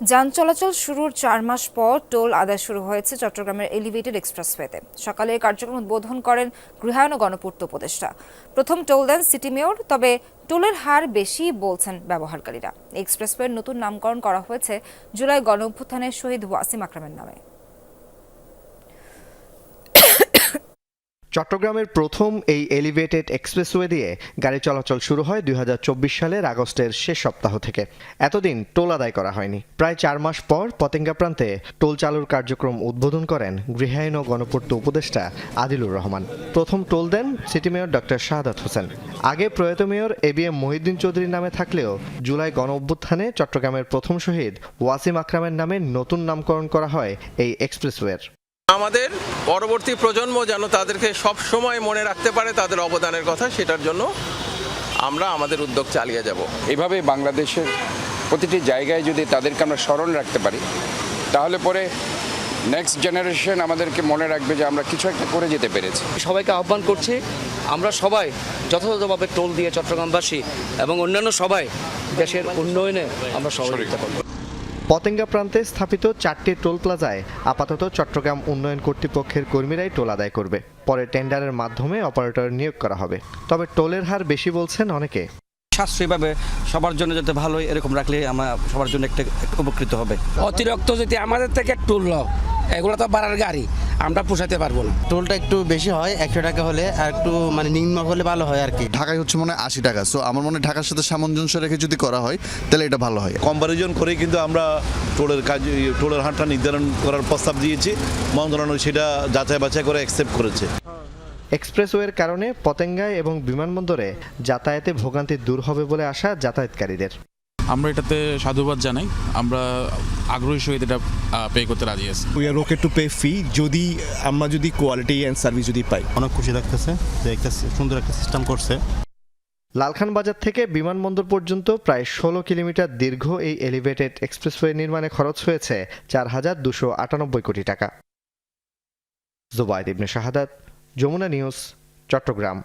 যান চলাচল শুরুর চার মাস পর টোল আদায় শুরু হয়েছে চট্টগ্রামের এলিভেটেড এক্সপ্রেসওয়েতে। সকালে কার্যক্রম উদ্বোধন করেন গৃহায়ণ গণপূর্ত উপদেষ্টা। প্রথম টোল দেন সিটি মেয়র, তবে টোলের হার বেশি বলছেন ব্যবহারকারীরা। এক্সপ্রেসওয়ের নতুন নামকরণ করা হয়েছে জুলাই গণ শহীদ ওয়াসিম আকরামের নামে। চট্টগ্রামের প্রথম এই এলিভেটেড এক্সপ্রেসওয়ে দিয়ে গাড়ি চলাচল শুরু হয় দুই হাজার চব্বিশ সালের আগস্টের শেষ সপ্তাহ থেকে। এতদিন টোল আদায় করা হয়নি। প্রায় চার মাস পর পতেঙ্গা প্রান্তে টোল চালুর কার্যক্রম উদ্বোধন করেন গৃহায়ন ও গণপূর্ত উপদেষ্টা আদিলুর রহমান। প্রথম টোল দেন city mayor doctor Shahadat Hossain. আগে প্রয়াত mayor A B M Mohiuddin চৌধুরীর নামে থাকলেও জুলাই গণ অভ্যুত্থানে চট্টগ্রামের প্রথম শহীদ ওয়াসিম আকরামের নামে নতুন নামকরণ করা হয় এই এক্সপ্রেসওয়ের আমাদের পরবর্তী প্রজন্ম যেন তাদেরকে সব সময় মনে রাখতে পারে তাদের অবদানের কথা সেটার জন্য আমরা আমাদের উদ্যোগ চালিয়ে যাব। এভাবে বাংলাদেশের প্রতিটি জায়গায় যদি তাদেরকে আমরা স্মরণ রাখতে পারি তাহলে পরে নেক্সট জেনারেশন আমাদেরকে মনে রাখবে যে আমরা কিছু একটা করে যেতে পেরেছি। সবাইকে আহ্বান করছি আমরা সবাই যথাযথভাবে টোল দিয়ে চট্টগ্রামবাসী এবং অন্যান্য সবাই দেশের উন্নয়নে আমরা সহযোগিতা করব। পতেঙ্গা প্রান্তে স্থাপিত চারটি টোল প্লাজায় আপাতত চট্টগ্রাম উন্নয়ন কর্তৃপক্ষের কর্মীরাই টোল আদায় করবে। পরে টেন্ডারের মাধ্যমে অপারেটর নিয়োগ করা হবে। তবে টোলের হার বেশি বলছেন অনেকে। সাশ্রয়ীভাবে সবার জন্য যাতে ভালোই এরকম রাখলে আমরা সবার জন্য একটা উপকৃত হবে। অতিরিক্ত যদি আমাদের থেকে টুল এগুলো তো বাড়ার গাড়ি। আমরা পোষাতে পারব না। টোলটা একটু বেশি হয় একশো টাকা হলে আর একটু মানে নিম্ন হলে ভালো হয় আর কি। ঢাকায় হচ্ছে মনে হয় আশি টাকা। সো আমার মনে হয় ঢাকার সাথে সামঞ্জস্য রেখে যদি করা হয় তাহলে এটা ভালো হয়। কম্পারিজন করে কিন্তু আমরা টোলের কাজ টোলের হারটা নির্ধারণ করার প্রস্তাব দিয়েছি। মন্ত্রণালয় সেটা যাচাই বাছাই করে অ্যাকসেপ্ট করেছে। এক্সপ্রেসওয়ের কারণে পতেঙ্গায় এবং বিমানবন্দরে যাতায়াতে ভোগান্তি দূর হবে বলে আশা যাতায়াতকারীদের। আমরা এটাতে সাধুবাদ জানাই। আমরা আগ্রহী সহিত এটা পে করতে রাজি আছি। We are okay to pay fee যদি আমরা যদি কোয়ালিটি অ্যান্ড সার্ভিস যদি পাই। অনেক খুশি লাগতেছে যে একটা সুন্দর একটা সিস্টেম করছে। লালখান বাজার থেকে বিমানবন্দর পর্যন্ত প্রায় ষোলো কিলোমিটার দীর্ঘ এই এলিভেটেড এক্সপ্রেসওয়ে নির্মাণে খরচ হয়েছে চার হাজার দুশো আটানব্বই কোটি টাকা। জুবাইদ ইবনে শাহাদাত যমুনা নিউজ চট্টগ্রাম।